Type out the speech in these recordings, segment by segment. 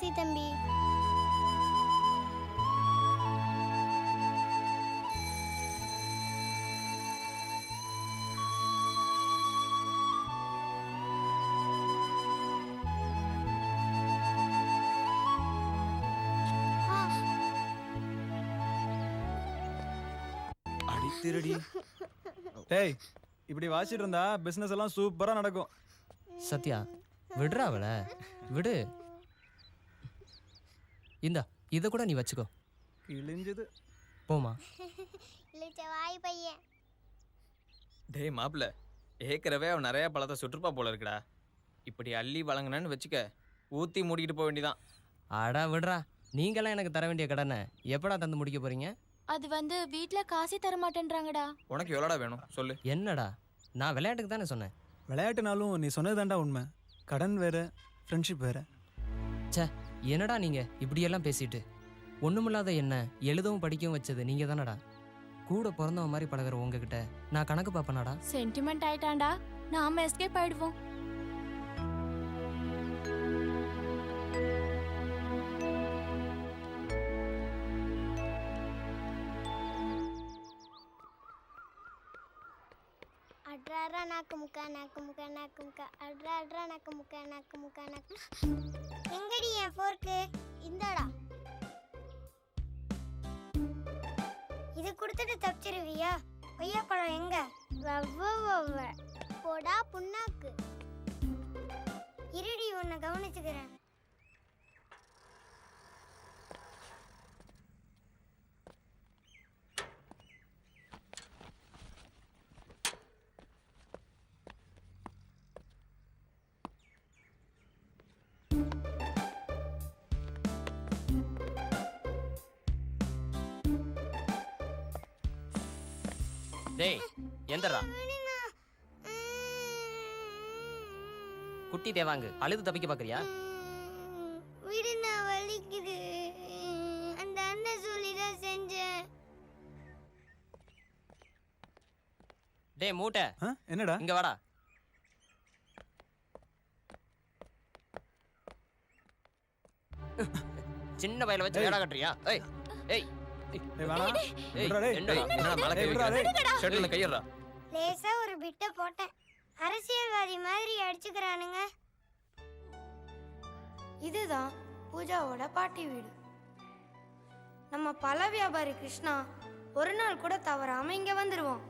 வாசி தம்பி. அடி திருடி டேய் இப்படி வாசிட்டு இருந்தா பிசினஸ் எல்லாம் சூப்பரா நடக்கும். சத்யா விடுறா அவளை. விடு. இந்தா இதை கூட நீ வச்சுக்கோ. கிழிஞ்சது. போமா இழுச்ச வாய் பையன். டேய் மாப்பிள்ள ஏற்கனவே அவன் நிறைய பழத்தை சுற்றுப்பா போல இருக்குடா. இப்படி அள்ளி வழங்கினேன்னு வச்சுக்க ஊற்றி மூடிக்கிட்டு போக வேண்டியதான் அடா விடுறா. நீங்களாம் எனக்கு தர வேண்டிய கடனை எப்படா தந்து முடிக்க போறீங்க? அது வந்து வீட்ல காசே தர மாட்டேன்றாங்கடா. உனக்கு எவ்வளோடா வேணும்? சொல்லு. என்னடா? நான் விளையாட்டுக்கு தானே சொன்னேன். விளையாட்டுனாலும் நீ சொன்னதுதான்டா உண்மை. கடன் வேற ஃப்ரெண்ட்ஷிப் வேற. ச்சே என்னடா நீங்க இப்படியெல்லாம் பேசிட்டு? ஒண்ணுமில்லாத என்ன எழுதவும் படிக்கவும் வச்சது நீங்க தானடா கூட பிறந்தவன் மாதிரி பழகுற உங்ககிட்ட நான் கணக்கு பார்ப்பேனாடா? சென்டிமெண்ட் ஆயிட்டான்டா. நாம எஸ்கேப் ஆயிடுவோம். நாக்கு முக்கா நாக்கு முக்கா நாக்கு முக்கா அட்ரா அட்ரா நாக்கு முக்கா நாக்கு. முக்கா நாக்கு எங்கடி என் ஃபோர்க்கு இந்தாடா. இது கொடுத்துட்டு தப்பிச்சிருவியா? கொய்யாப்பழம் எங்க? போடா புண்ணாக்கு. இருடி உன்னை கவனிச்சுக்கிறேன். டேய் எந்தடா குட்டி தேவாங்கு அழுது தப்பிக்க பாக்குறியா? விடுண்ணா வலிக்குது அந்த அண்ணன் சொல்லி தான் செஞ்சேன் டேய் மூட்டை. ஆ, என்னடா? இங்க வாடா. சின்ன பையில வச்சு வேலை கட்டுறியா? ஏய் ஏய். லேசா ஒரு பிட்ட போட்டேன். அரசியல்வாதி மாதிரி அடிச்சுக்கிறானுங்க. இதுதான் பூஜாவோட பாட்டி வீடு. நம்ம பல வியாபாரி கிருஷ்ணா ஒரு நாள் கூட தவறாம இங்க வந்துருவோம்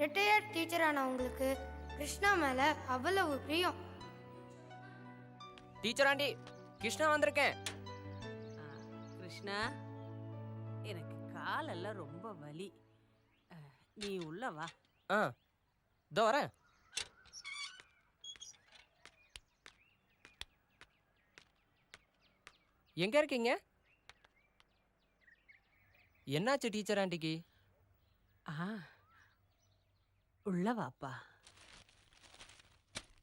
ரிட்டையர்ட் டீச்சரான உங்களுக்கு கிருஷ்ணா மேல அவ்வளவு பிரியம். டீச்சர் ஆண்டி கிருஷ்ணா வந்திருக்கேன். கிருஷ்ணா? காலெல்லாம் ரொம்ப வலி. நீ உள்ள வா. ஆ இதோ வரேன். எங்க இருக்கீங்க? என்னாச்சு டீச்சர் ஆண்டிக்கு? ஆ உள்ள வாப்பா.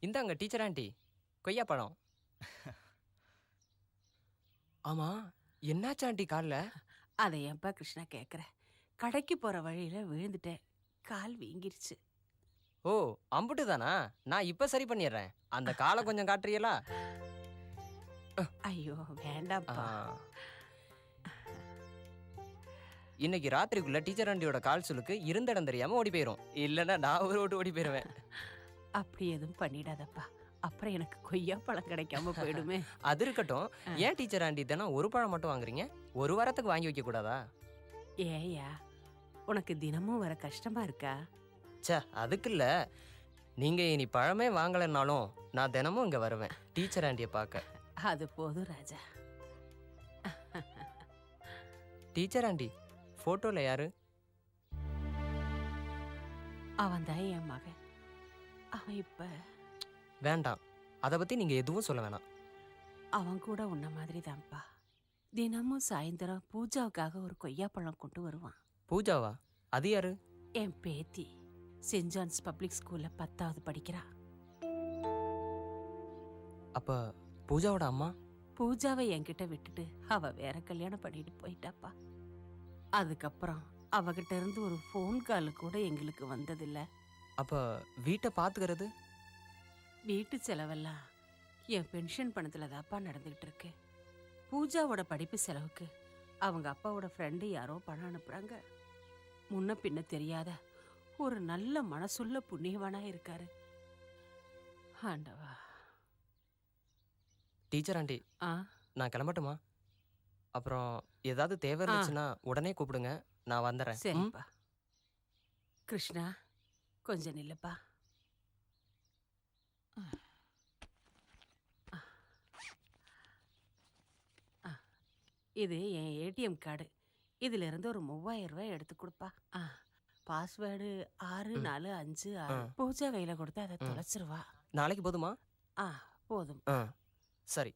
இந்தாங்க டீச்சர் ஆண்டி கொய்யா பழம். ஆமா என்னாச்சு ஆண்டி காலில்? அதை ஏன்பா கிருஷ்ணா கேட்குற கடைக்கு போற வழியில விழுந்துட்டேன். கால் வீங்கிருச்சு. ஓ அம்புட்டு தானா? நான் இப்ப சரி பண்ணிடுறேன் அந்த காலை கொஞ்சம் காட்டுறீங்களா? ஐயோ வேண்டாம்ப்பா. இன்னைக்கு ராத்திரிக்குள்ள டீச்சர் ஆண்டியோட கால் சுளுக்கு இருந்த இடம் தெரியாம ஓடி போயிரும். இல்லைன்னா நான் ஒரு ஓட்டு ஓடி போயிருவேன். அப்படி எதுவும் பண்ணிடாதப்பா. அப்புறம் எனக்கு கொய்யா பழம் கிடைக்காம போயிடுமே. அது இருக்கட்டும். ஏன் டீச்சர் ஆண்டி தினம் ஒரு பழம் மட்டும் வாங்குறீங்க? ஒரு வாரத்துக்கு வாங்கி வைக்க கூடாதா? ஏயா உனக்கு தினமும் வர கஷ்டமா இருக்கா? ச்சே அதுக்கு இல்ல. நீங்க இனி பழமே வாங்கலைன்னாலும் நான் தினமும் இங்க வருவேன். டீச்சர் ஆண்டியை பார்க்க. அது போதும் ராஜா. டீச்சர் ஆண்டி போட்டோல யாரு? அவன் தான் என் மகன். அவன் இப்ப வேண்டாம். அதை பற்றி நீங்கள் எதுவும் சொல்ல வேணாம். அவன் கூட உன்ன மாதிரி தான்ப்பா தினமும் சாயந்தரம் பூஜாவுக்காக ஒரு கொய்யாப்பழம் கொண்டு வருவான். பூஜாவா? அது யாரு? என் பேத்தி. சென்ட் ஜான்ஸ் பப்ளிக் ஸ்கூல்ல பத்தாவது படிக்கிறா. அப்போ பூஜாவோட அம்மா? பூஜாவை என்கிட்ட விட்டுட்டு அவ வேற கல்யாணம் பண்ணிட்டு போயிட்டாப்பா. அதுக்கப்புறம் அவகிட்ட இருந்து ஒரு ஃபோன் கால் கூட எங்களுக்கு வந்ததில்ல. அப்போ வீட்டை பார்த்துக்கிறது வீட்டு செலவெல்லாம் என் பென்ஷன் பணத்துல தாப்பா நடந்துகிட்டு இருக்கு பூஜாவோட படிப்பு செலவுக்கு அவங்க அப்பாவோட ஃப்ரெண்டு யாரோ பணம் அனுப்புறாங்க. முன்ன பின்ன தெரியாத ஒரு நல்ல மனசுள்ள புண்ணியவானா இருக்காரு. ஆண்டவா. டீச்சர் ஆண்டி ஆ? நான் கிளம்பட்டுமா? அப்புறம் ஏதாவது தேவை இருந்துச்சுன்னா உடனே கூப்பிடுங்க நான் வந்துடுறேன்? சரிப்பா. கிருஷ்ணா கொஞ்சம் நில்லுப்பா. இது என் ஏடிஎம் கார்டு. இதுல இருந்து ஒரு மூவாயிரம் ரூபாய் எடுத்து கொடுப்பா. ஆ. பாஸ்வேர்டு ஆறு. நாலு அஞ்சு. ஆறு. பூஜா கையில கொடுத்து அதை. தொலைச்சிருவா. நாளைக்கு போதுமா? ஆ போதும். ஆ. சரி.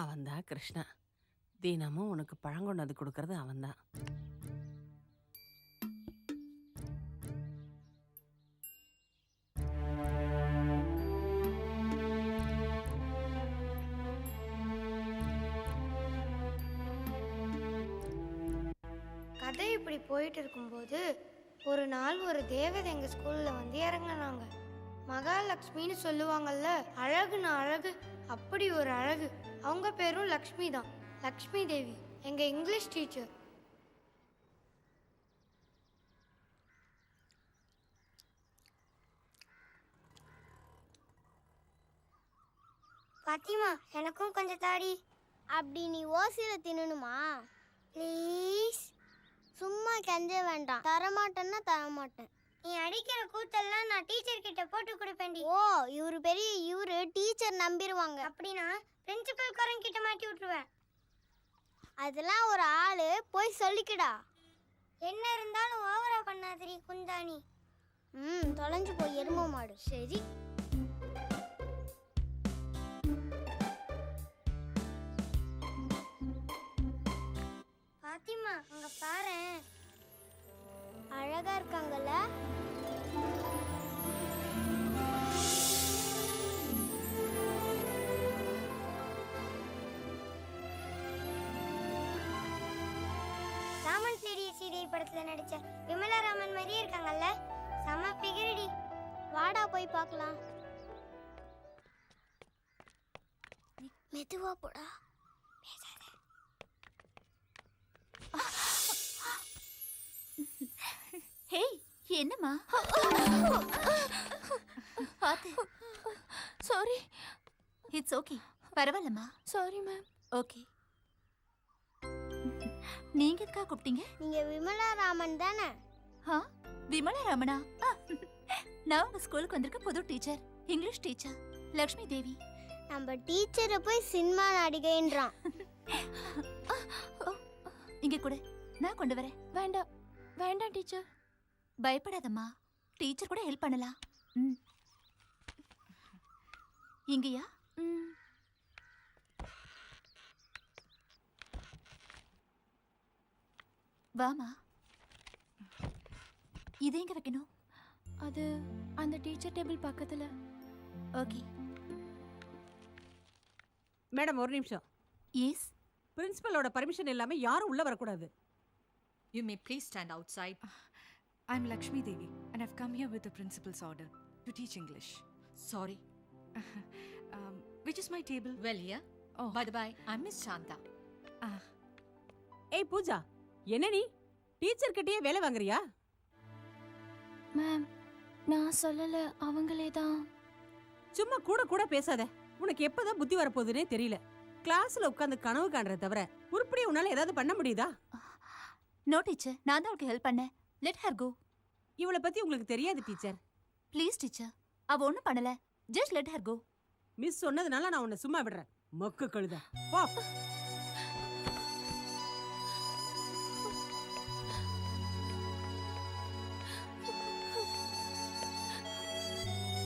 அவன்தான் கிருஷ்ணா. தினமும் உனக்கு பழம் கொடுக்கறது அவன்தான் கதை இப்படி போயிட்டு இருக்கும்போது ஒரு நாள் ஒரு தேவதை எங்கள் ஸ்கூலில் வந்து இறங்குனாங்க. மகாலட்சுமின்னு சொல்லுவாங்கல்ல அழகுன்னு அழகு அப்படி ஒரு அழகு. அவங்க பேரும் லக்ஷ்மி தான். லக்ஷ்மி தேவி எங்கள் இங்கிலீஷ் டீச்சர். பாத்திமா எனக்கும் கொஞ்சம் தாடி. அப்படி நீ ஓசியில தின்னணுமா ப்ளீஸ் சும்மா கெஞ்ச வேண்டாம். தரமாட்டேன்னா தரமாட்டேன். நீ அடிக்கிற கூத்தெல்லாம் நான் டீச்சர் கிட்ட போட்டு கொடுப்பேன்டி. ஓ இவரு பெரிய இவரு டீச்சர் நம்பிடுவாங்க அப்படின்னா பிரின்சிபல் குரங்க கிட்ட மாட்டி விட்டுருவேன். அதெல்லாம் ஒரு ஆளு போய் சொல்லிக்கடா. என்ன இருந்தாலும் ஓவரா பண்ணாதடி குந்தாணி. ம் தொலைஞ்சு போய் எரும மாடு. சரி. படத்துல நடிச்ச விமலா ராமன் மாதிரியே இருக்காங்கல்ல? செம பிகரடி. வாடா போய் பார்க்கலாம். மெதுவா போடா. ஹேய் என்னம்மா? பாத்து சாரி இட்ஸ் ஓகே பரவாயில்லம்மா. சாரி மேம் ஓகே நீங்க எதுக்கா கூப்பிட்டீங்க? நீங்க விமலா ராமன் தானே? ஆ விமலா ராமனா? நான் உங்க ஸ்கூலுக்கு வந்திருக்க புது teacher English teacher Lakshmi Devi. நம்ம டீச்சரை போய் சினிமா நடிகைன்றான். இங்க கூட நான் கொண்டு வரேன். வேண்டாம் வேண்டாம் டீச்சர். பயப்படாதம்மா டீச்சர் கூட ஹெல்ப் பண்ணலாம். ம். இங்கயா? ம். வாமா இது எங்க வைக்கணும் அது அந்த டீச்சர் டேபிள் பக்கத்துல ஓகே மேடம் ஒரு நிமிஷம் எஸ் பிரின்சிபலோட பர்மிஷன் இல்லாம யாரும் உள்ள வரக்கூடாது please stand outside. I'm Lakshmi Devi, and I've come here with the principal's order to teach English. Sorry. um, which is my table? Well, here. Oh, By the by, I'm Miss Shanta. ah, ஏய் பூஜா என்ன நீ teacher கிட்டயே வேலை வாங்குறியா? Ma'am நான் சொல்லல அவங்களே தான். சும்மா கூட கூட பேசாத. உனக்கு எப்பதான் புத்தி வரப்போகுதுன்னே தெரியல. கிளாஸ்ல உட்காந்து கனவு காண்றத தவிர உருப்படியா உன்னால ஏதாவது பண்ண முடியுதா? நோ டீச்சர் நான் தான் அவளுக்கு ஹெல்ப் பண்ணேன். லெட் ஹர் கோ இவளை பத்தி உங்களுக்கு தெரியாது டீச்சர் ப்ளீஸ் டீச்சர் அவ ஒன்றும் பண்ணல. Just let her go miss சொன்னதுனால நான் உன்னை சும்மா விடுறேன். மொக்கு கழுத. போ.